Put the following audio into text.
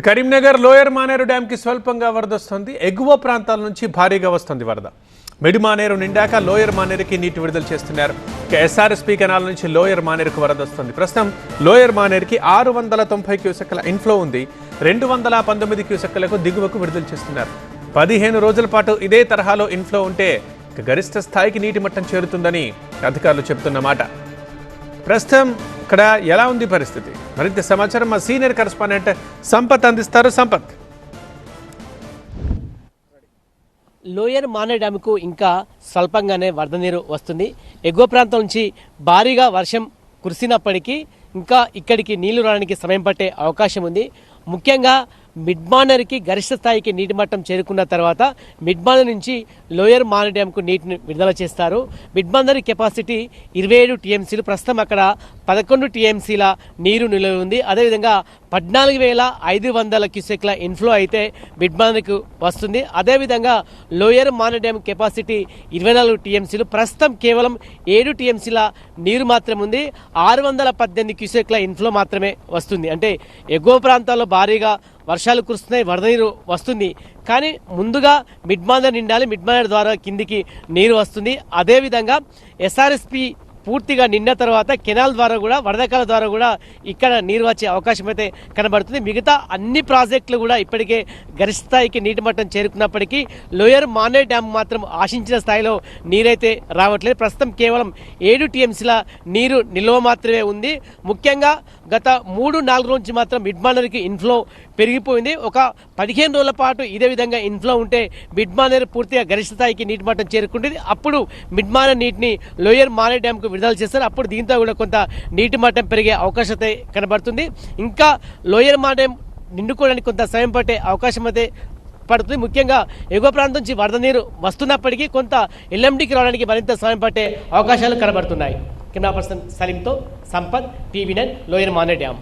Karimnagar lower Maneru డ్యాంకి స్వల్పంగా వరద వస్తుంది. ఎగువ ప్రాంతాల నుంచి భారీగా వస్తుంది వరద. మిడి మానేరు నిండాక లోయర్ మానేరుకి నీటి విడుదల చేస్తున్నారు. ఎస్ఆర్ఎస్పీ కెనాల్ నుంచి లోయర్ మానేరుకు వరద వస్తుంది. ప్రస్తుతం లోయర్ మానేరుకి ఆరు వందల తొంభై క్యూసెక్ల ఇన్ఫ్లో ఉంది. రెండు వందల పంతొమ్మిది క్యూసెక్లకు దిగువకు విడుదల చేస్తున్నారు. పదిహేను రోజుల పాటు ఇదే తరహాలో ఇన్ఫ్లో ఉంటే గరిష్ట స్థాయికి నీటి మట్టం చేరుతుందని అధికారులు చెబుతున్నమాట ప్రస్తుతం ఇక్కడ ఎలా ఉంది పరిస్థితి? మరింత సమాచారం మా సీనియర్ కరెస్పాండెంట్ సంపత్ అందిస్తారు. సంపత్. లోయర్ మానే డ్యామ్కు ఇంకా స్వల్పంగానే వరద నీరు వస్తుంది. ఎగువ ప్రాంతం నుంచి భారీగా వర్షం కురిసినప్పటికీ ఇంకా ఇక్కడికి నీళ్ళు రావడానికి సమయం పట్టే అవకాశం ఉంది. ముఖ్యంగా మిడ్ మానర్కి గరిష్ట స్థాయికి నీటి మట్టం చేరుకున్న తర్వాత మిడ్ మానర్ నుంచి లోయర్ మాన డ్యామ్కు నీటిని విడుదల చేస్తారు. మిడ్ మానర్ కెపాసిటీ ఇరవై ఏడు టీఎంసీలు ప్రస్తుతం అక్కడ పదకొండు టీఎంసీల నీరు నిలవ ఉంది. అదేవిధంగా పద్నాలుగు వేల ఐదు వందల క్యూసెక్ల ఇన్ఫ్లో అయితే మిడ్ మానర్కు వస్తుంది. అదేవిధంగా లోయర్ మాన డ్యామ్ కెపాసిటీ ఇరవై నాలుగు టీఎంసీలు ప్రస్తుతం కేవలం ఏడు టీఎంసీల నీరు మాత్రం ఉంది. ఆరు వందల పద్దెనిమిది క్యూసెక్ల ఇన్ఫ్లో మాత్రమే వస్తుంది. అంటే ఎగువ ప్రాంతాల్లో భారీగా వర్షాలు కురుస్తున్నాయి వరద నీరు వస్తుంది. కానీ ముందుగా మిడ్ మానర్ నిండాలి మిడ్ మానర్ ద్వారా కిందికి నీరు వస్తుంది. అదేవిధంగా ఎస్ఆర్ఎస్పి పూర్తిగా నిన్న తర్వాత కెనాల్ ద్వారా కూడా వరదకాల ద్వారా కూడా ఇక్కడ నీరు వచ్చే అవకాశం అయితే కనబడుతుంది. మిగతా అన్ని ప్రాజెక్టులు కూడా ఇప్పటికే గరిష్ట స్థాయికి నీటి మట్టం చేరుకున్నప్పటికీ లోయర్ మానే డ్యామ్ మాత్రం ఆశించిన స్థాయిలో నీరైతే రావట్లేదు. ప్రస్తుతం కేవలం ఏడు టీఎంసీల నీరు నిల్వ మాత్రమే ఉంది. ముఖ్యంగా గత మూడు నాలుగు రోజు నుంచి మాత్రం మిడ్ మానర్కి ఇన్ఫ్లో పెరిగిపోయింది. ఒక పదిహేను రోజుల పాటు ఇదే విధంగా ఇన్ఫ్లో ఉంటే మిడ్ మానర్ పూర్తిగా గరిష్ట స్థాయికి నీటి మట్టం చేరుకుంటుంది. అప్పుడు మిడ్ మానర్ నీటిని లోయర్ మానే డ్యామ్కు విడుదల చేస్తారు. అప్పుడు దీంతో కూడా కొంత నీటి మట్టం పెరిగే అవకాశం అయితే కనబడుతుంది. ఇంకా లోయర్ మా నిండుకోవడానికి కొంత సమయం పట్టే అవకాశం అయితే పడుతుంది. ముఖ్యంగా ఎగువ ప్రాంతం నుంచి వరద నీరు వస్తున్నప్పటికీ కొంత ఎల్ఎండికి రావడానికి మరింత సమయం పట్టే అవకాశాలు కనబడుతున్నాయి. Camera person సలీంతో Sampath TV nine lower Mane dam.